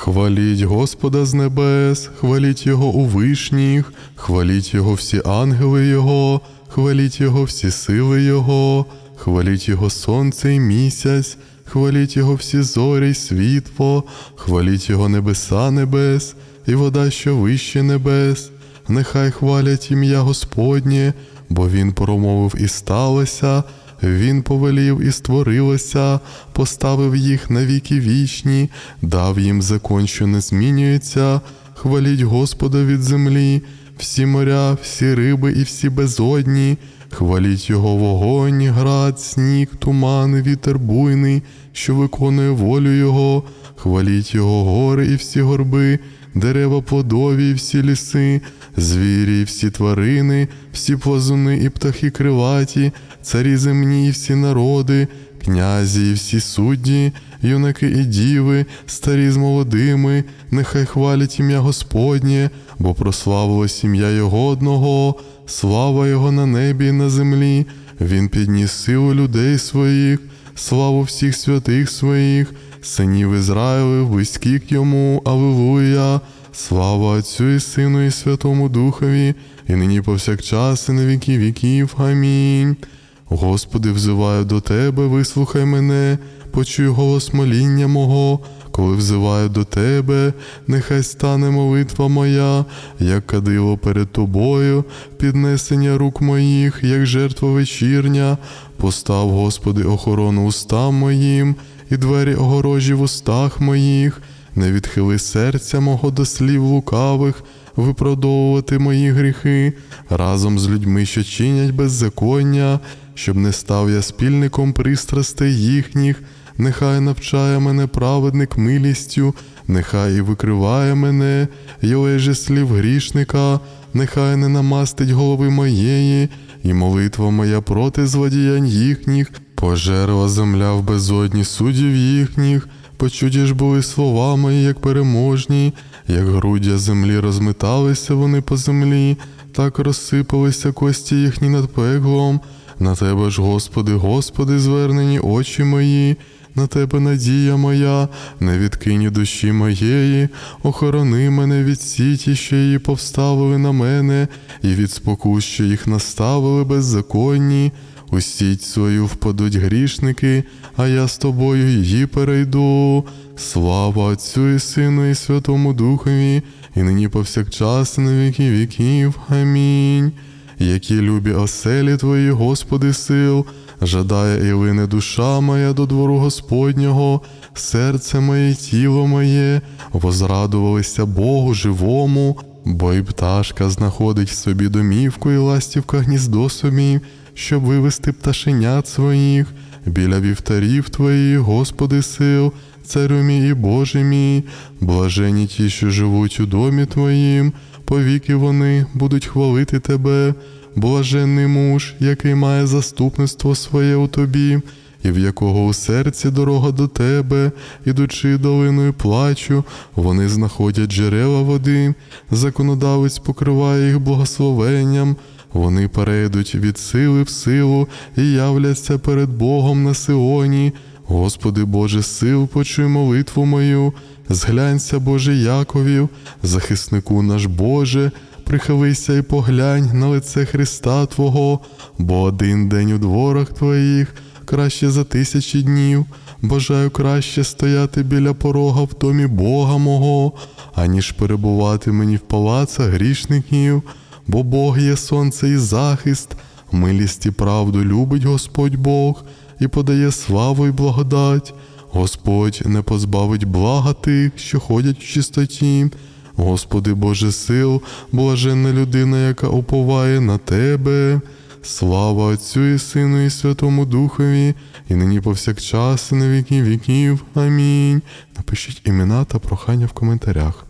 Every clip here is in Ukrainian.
Хваліть Господа з небес, хваліть Його у вишніх, хваліть Його всі ангели Його, хваліть Його всі сили Його, хваліть Його сонце і місяць, хваліть Його всі зорі й світло, хваліть Його небеса небес, і вода, що вище небес. Нехай хвалять ім'я Господнє, бо Він промовив і сталося, Він повелів і створилося, поставив їх на віки вічні, дав їм закон, що не змінюється. Хваліть Господа від землі, всі моря, всі риби і всі безодні. Хваліть його вогонь, град, сніг, туман, вітер буйний, що виконує волю Його. Хваліть його гори і всі горби, дерева плодові і всі ліси, звірі всі тварини, всі плазуни і птахи криваті, царі земні і всі народи, князі і всі судді, юнаки і діви, старі з молодими, нехай хвалять ім'я Господнє, бо прославилось ім'я Його одного, слава Його на небі і на землі, Він підніс силу людей своїх, славу всіх святих своїх, синів Ізраїли, близьких йому, Аллилуйя. Слава Отцю і Сину, і Святому Духові, і нині повсякчас, і на віки віків. Амінь. Господи, взиваю до Тебе, вислухай мене, почуй голос моління мого, коли взиваю до Тебе, нехай стане молитва моя, як кадило перед Тобою, піднесення рук моїх, як жертва вечірня. Постав, Господи, охорону устам моїм, і двері огорожі в устах моїх. Не відхили серця мого до слів лукавих, виправдовувати мої гріхи разом з людьми, що чинять беззаконня, щоб не став я спільником пристрастей їхніх, нехай навчає мене праведник милістю, нехай і викриває мене, й олеже слів грішника, нехай не намастить голови моєї, і молитва моя проти злодіянь їхніх, пожерла земля в безодні суддів їхніх. Почуті ж були слова мої, як переможні, як груддя землі розметалися вони по землі, так розсипалися кості їхні над пеклом. На тебе ж, Господи, Господи, звернені очі мої, на тебе надія моя, не відкинь душі моєї, охорони мене від сіті, що її повставили на мене, і від спокус, що їх наставили беззаконні. У сіть свою впадуть грішники, а я з тобою її перейду. Слава Отцю і Сину, і Святому Духові, і нині повсякчас, на віки віків. Амінь. Які любі оселі Твої, Господи, сил, жадає і лине душа моя до двору Господнього, серце моє, тіло моє, возрадувалися Богу живому, бо й пташка знаходить собі домівку, і ластівка гніздо собі, щоб вивести пташенят своїх біля вівтарів Твоїх, Господи сил, Царю мій і Боже мій, блажені ті, що живуть у домі Твоїм, повіки вони будуть хвалити Тебе, блаженний муж, який має заступництво своє у тобі, і в якого у серці дорога до тебе, ідучи долиною плачу, вони знаходять джерела води, законодавець покриває їх благословенням. Вони перейдуть від сили в силу і являться перед Богом на Сионі. Господи Боже сил, почуй молитву мою, зглянься, Боже Яковів, захиснику наш Боже, прихилися і поглянь на лице Христа Твого, бо один день у дворах Твоїх краще за тисячі днів. Бажаю краще стояти біля порога в домі Бога мого, аніж перебувати мені в палацах грішників бо Бог є сонце і захист, милість і правду любить Господь Бог і подає славу і благодать. Господь не позбавить блага тих, що ходять в чистоті. Господи Боже сил, блаженна людина, яка уповає на Тебе. Слава Отцю і Сину, і Святому Духові, і нині повсякчас, і на віки віків. Амінь. Напишіть імена та прохання в коментарях.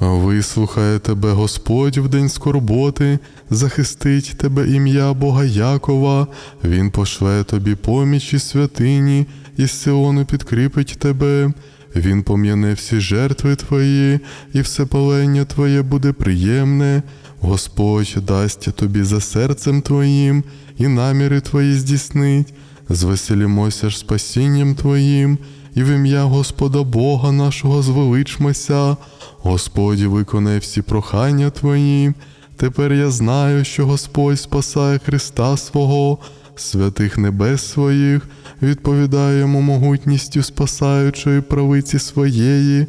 Вислухає тебе Господь в день скорботи, захистить тебе ім'я Бога Якова, Він пошле тобі поміч і святині, і з Сиону підкріпить тебе. Він пом'яне всі жертви твої, і все палення твоє буде приємне. Господь дасть тобі за серцем твоїм, і наміри твої здійснить. Звеселімося ж спасінням твоїм, і в ім'я Господа Бога нашого звеличмося. Господі виконай всі прохання Твої. Тепер я знаю, що Господь спасає Христа свого, святих небес своїх, відповідає йому могутністю спасаючої правиці своєї.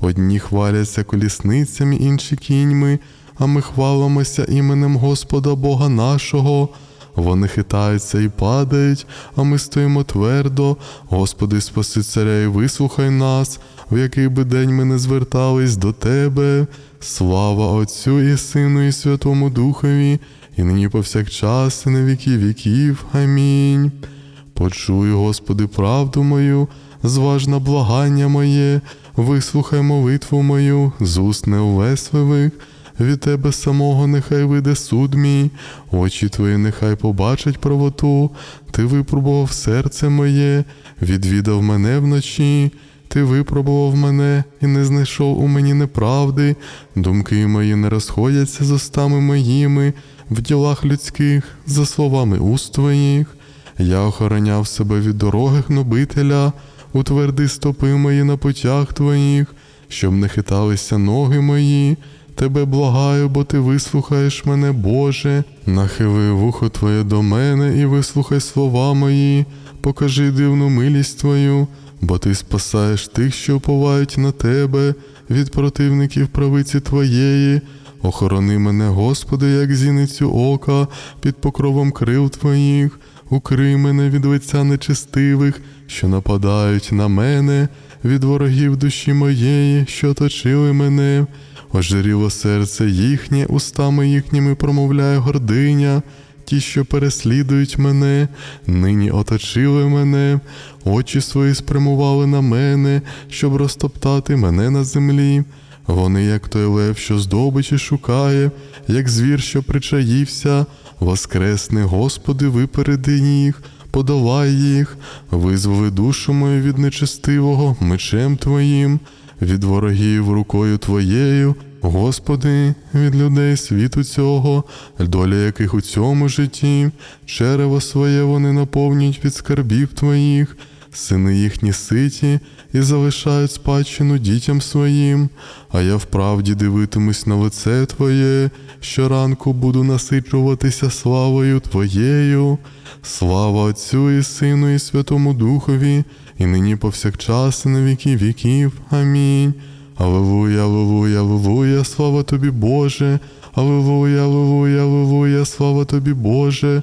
Одні хваляться колісницями, інші кіньми, а ми хвалимося іменем Господа Бога нашого. Вони хитаються і падають, а ми стоїмо твердо. Господи, спаси царя і вислухай нас, в який би день ми не звертались до Тебе. Слава Отцю і Сину, і Святому Духові, і нині повсякчас, і на віки віків. Амінь. Почуй, Господи, правду мою, зважна благання моє, вислухай молитву мою, з уст неувесливих. Від тебе самого нехай вийде суд мій, очі твої нехай побачать правоту, ти випробував серце моє, відвідав мене вночі, ти випробував мене і не знайшов у мені неправди, думки мої не розходяться з устами моїми, в ділах людських, за словами уст твоїх. Я охороняв себе від дороги гнобителя, утверди стопи мої на путях твоїх, щоб не хиталися ноги мої. Тебе благаю, бо ти вислухаєш мене, Боже, нахили вухо Твоє до мене і вислухай слова мої, покажи дивну милість Твою, бо ти спасаєш тих, що уповають на тебе, від противників правиці Твоєї. Охорони мене, Господи, як зіницю ока, під покровом крил Твоїх, укрий мене від лиця нечестивих, що нападають на мене, від ворогів душі моєї, що оточили мене. Ожиріло серце їхнє, устами їхніми промовляє гординя, ті, що переслідують мене, нині оточили мене, очі свої спрямували на мене, щоб розтоптати мене на землі. Вони, як той лев, що здобичі шукає, як звір, що причаївся, воскресни, Господи, випереди їх, подолай їх, визволи душу мою від нечестивого мечем Твоїм від ворогів рукою Твоєю, Господи, від людей світу цього, доля яких у цьому житті, черево своє вони наповнюють від скарбів Твоїх, сини їхні ситі і залишають спадщину дітям своїм, а я вправді дивитимусь на лице Твоє, щоранку буду насичуватися славою Твоєю, слава Отцю і Сину, і Святому Духові, і нині повсякчас, і на віки віків. Амінь. Аллилуйя, аллилуйя, аллилуйя, слава тобі, Боже. Аллилуйя, аллилуйя, аллилуйя, слава тобі, Боже.